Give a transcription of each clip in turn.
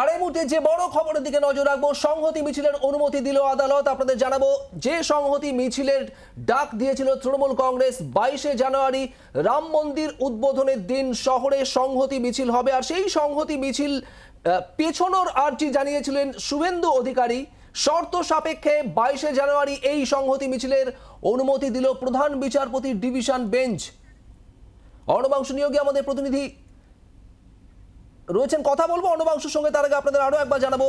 আর এই মুহূর্তে যে বড় খবরের দিকে নজর রাখব, সংহতি মিছিলের অনুমতি দিল আদালত। আপনাদের জানাব, যে সংহতি মিছিলের ডাক দিয়েছিল তৃণমূল কংগ্রেস বাইশে জানুয়ারি, রাম মন্দির উদ্বোধনের দিন শহরে সংহতি মিছিল হবে। আর সেই সংহতি মিছিল পেছনোর আর্জি জানিয়েছিলেন শুভেন্দু অধিকারী। শর্ত সাপেক্ষে বাইশে জানুয়ারি এই সংহতি মিছিলের অনুমতি দিল প্রধান বিচারপতি ডিভিশন বেঞ্চ। অর্ণবাংশ নিয়োগে আমাদের প্রতিনিধি রয়েছেন, কথা বলব। অন্নবাংশুর সঙ্গে তার আগে আপনাদের আরও একবার জানাব।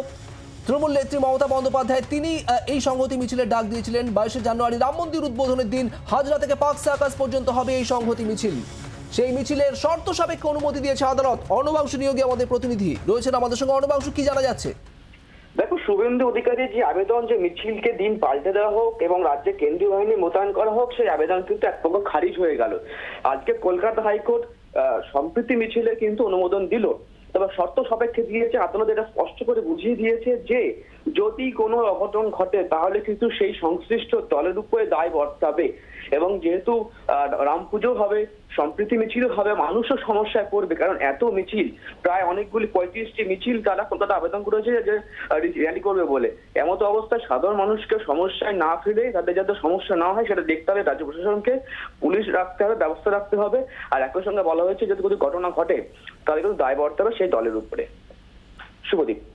তৃণমূল নেত্রী মমতা বন্দ্যোপাধ্যায়, তিনি এই সংহতি মিছিলের ডাক দিয়েছিলেন বাইশে জানুয়ারি, রাম মন্দির উদ্বোধনের দিন। হাজরা থেকে পাকসে আকাশ পর্যন্ত হবে এই সংহতি মিছিল। সেই মিছিলের শর্ত সাপেক্ষে অনুমতি দিয়েছে আদালত। অর্ণবাংশু নিয়োগে আমাদের প্রতিনিধি রয়েছেন আমাদের সঙ্গে। অর্ণবাংশু কি জানা যাচ্ছে? দেখো, শুভেন্দু অধিকারীর যে আবেদন, যে মিছিলকে দিন পাল্টে দেওয়া হোক এবং রাজ্যে কেন্দ্রীয় বাহিনী মোতায়েন করা হোক, সেই আবেদন কিন্তু এক খারিজ হয়ে গেল। আজকে কলকাতা হাইকোর্ট সম্প্রীতি মিছিলে কিন্তু অনুমোদন দিল। তবে শর্ত সাপেক্ষে দিয়েছে আদালত এটা স্পষ্ট করে বুঝিয়ে দিয়েছে যে যদি কোনো অঘটন ঘটে, তাহলে কিন্তু সেই সংশ্লিষ্ট দলের উপরে দায় বর্তাবে। এবং যেহেতু রাম পুজো হবে, সম্প্রীতি মিছিল হবে, মানুষও সমস্যায় পড়বে, কারণ এত মিছিল, প্রায় অনেকগুলি পঁয়ত্রিশটি মিছিল তারা কলকাতা আবেদন করেছে যে র্যালি করবে বলে। এমতো অবস্থায় সাধারণ মানুষকে সমস্যায় না ফেলে, তাদের যাতে সমস্যা না হয়, সেটা দেখতে হবে রাজ্য প্রশাসনকে। পুলিশ রাখতে হবে, ব্যবস্থা রাখতে হবে। আর একই সঙ্গে বলা হয়েছে, যদি কোনো ঘটনা ঘটে, তাহলে কিন্তু দায় বর্তে হবে সেই দলের উপরে। শুভদীপ।